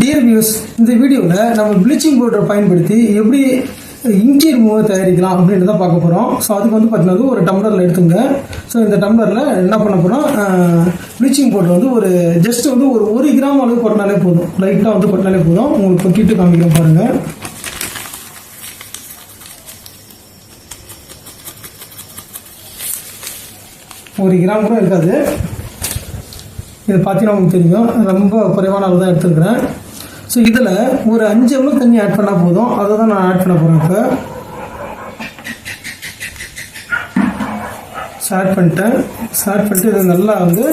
Dear views இந்த வீடியோவில் நம்ம ப்ளீச்சிங் பவுடரை பயன்படுத்தி எப்படி இன்டீரியர் மூவை தயாரிக்கலாம் அப்படின்னு தான் பார்க்க போகிறோம் ஸோ அதுக்கு வந்து பார்த்தீங்கன்னா ஒரு டம்ளரில் எடுத்துங்க ஸோ இந்த டம்ளரில் என்ன பண்ண போகிறோம் ப்ளீச்சிங் பவுடர் வந்து ஒரு ஜஸ்ட் வந்து ஒரு ஒரு கிராம் அளவு கொட்டினாலே போதும். லைட்டாக வந்து கொட்டினாலே போதும். உங்களுக்கு கொட்டிட்டு காமிக்கிறேன் பாருங்கள் ஒரு கிராம் கூட இருக்காது. இது பார்த்தீங்கன்னா உங்களுக்கு தெரியும். ரொம்ப குறைவான அளவு தான் எடுத்துருக்குறேன். ஸோ இதில் ஒரு அஞ்சு எவ்வளோ தண்ணி ஆட் பண்ணால் போதும்? அதை தான் நான் ஆட் பண்ண போகிறேன் இப்போ. ஸ்டார்ட் பண்ணிட்டேன். ஸ்டார்ட் பண்ணிட்டு இது நல்லா வந்து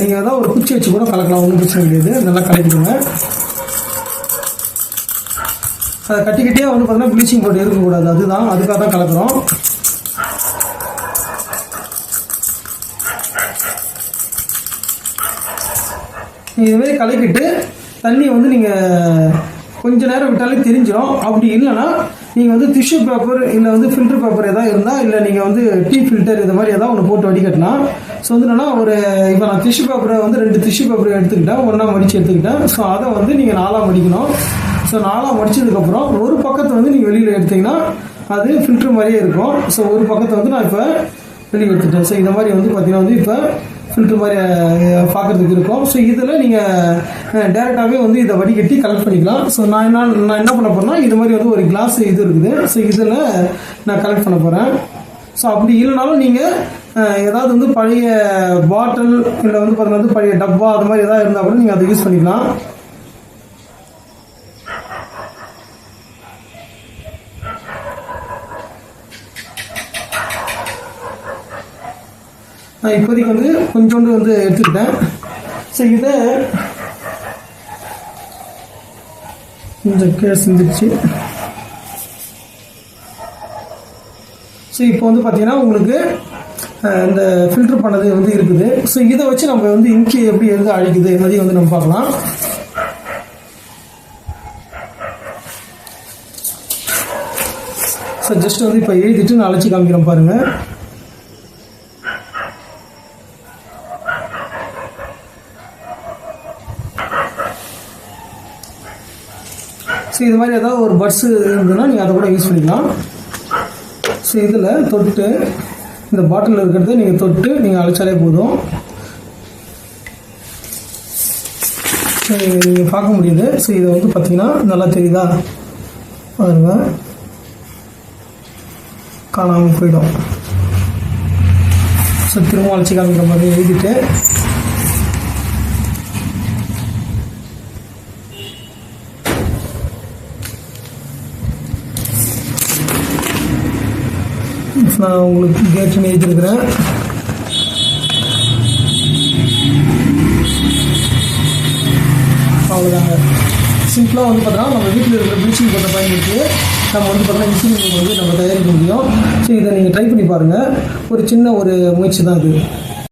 நீங்கள் அதான் ஒரு குச்சி வச்சு கூட கலக்கலாம் ஒன்றும் பிரச்சனை கிடையாது நல்லா கலக்கிடுங்க. அதை கட்டிக்கிட்டே வந்து பார்த்தீங்கன்னா ப்ளீச்சிங் பவுடர் இருக்கக்கூடாது அதுதான். அதுக்காக தான் கலக்கிறோம். இதுமாரி கலக்கிட்டு தண்ணியை வந்து நீங்கள் கொஞ்ச நேரம் விட்டாலே தெரிஞ்சிடும் அப்படி இல்லைன்னா நீங்கள் வந்து டிஷ்யூ பேப்பர் இல்லை வந்து ஃபில்டர் பேப்பர் எதாவது இருந்தால் இல்லை நீங்கள் வந்து டீ ஃபில்டர் இது மாதிரி எதாவது ஒன்று போட்டு வடிகட்டினா. ஸோ வந்து என்னன்னா ஒரு இப்போ நான் டிஷ்யூ பேப்பரை வந்து ரெண்டு டிஷ்யூ பேப்பர் எடுத்துக்கிட்டேன். ஒன்றா மடித்து எடுத்துக்கிட்டேன். ஸோ அதை வந்து நீங்கள் நாலாக மடிக்கணும். ஸோ நாலாக மடிச்சதுக்கப்புறம் ஒரு பக்கத்தை வந்து நீங்கள் வெளியில் எடுத்தீங்கன்னா அது ஃபில்டர் மாதிரியே இருக்கும். ஸோ ஒரு பக்கத்தை வந்து நான் இப்போ வெளியே எடுத்துட்டேன். ஸோ இந்த மாதிரி வந்து பார்த்தீங்கன்னா வந்து இப்போ ஃபில்டர் மாதிரி பார்க்குறதுக்கு பார்க்கறதுக்கு இருக்கும். ஸோ இதில் நீங்கள் டேரெக்டாகவே வந்து இதை வடிகட்டி கலெக்ட் பண்ணிக்கலாம். ஸோ நான் என்ன நான் என்ன பண்ண போகிறேன்னா இது மாதிரி வந்து ஒரு கிளாஸ் இது இருக்குது. ஸோ இதில் நான் கலெக்ட் பண்ண போகிறேன் ஸோ அப்படி இல்லைனாலும் நீங்கள் ஏதாவது வந்து பழைய பாட்டில் இல்லை வந்து பார்த்தீங்கன்னா வந்து பழைய டப்பா அது மாதிரி எதாவது இருந்தால் கூட நீங்கள் அதை யூஸ் பண்ணிக்கலாம். நான் இப்போதைக்கு வந்து கொஞ்சோண்டு வந்து எடுத்துக்கிட்டேன். ஸோ இதை கொஞ்சம் கேஸ் சிந்திச்சு. ஸோ இப்போ வந்து பார்த்தீங்கன்னா உங்களுக்கு இந்த ஃபில்டர் பண்ணது வந்து இருக்குது. ஸோ இதை வச்சு நம்ம வந்து இங்கி எப்படி எழுத அழிக்குது அதையும் வந்து நம்ம பார்க்கலாம். ஸோ ஜஸ்ட் வந்து இப்போ எழுதிட்டு நான் அழைச்சி காமிக்கிறேன் பாருங்கள் ஸோ இது மாதிரி ஏதாவது ஒரு பட்ஸு இருந்ததுன்னா நீங்கள் அதை கூட யூஸ் பண்ணிக்கலாம். ஸோ இதில் தொட்டு இந்த பாட்டிலில் இருக்கிறத நீங்கள் தொட்டு நீங்கள் அழைச்சாலே போதும். ஸோ நீங்கள் பார்க்க முடியுது. ஸோ இதை வந்து பார்த்தீங்கன்னா நல்லா தெரியுதா? பாருங்க. காணாமல் போயிடும். ஸோ திரும்ப அழைச்சி காமிக்கிற மாதிரி எழுதிட்டு நான் உங்களுக்கு கேட்டு எழுதியிருக்கிறேன் அவ்வளோதாங்க சிம்பிளாக வந்து பார்த்தோன்னா நம்ம வீட்டில் இருக்கிற ப்ளீச்சிங் பவுடர் பயன்படுத்தி நம்ம வந்து பார்த்தோன்னா இன்சுலின் வந்து நம்ம தயாரிக்க முடியும். ஸோ இதை நீங்கள் ட்ரை பண்ணி பாருங்கள் ஒரு சின்ன ஒரு முயற்சி தான் அது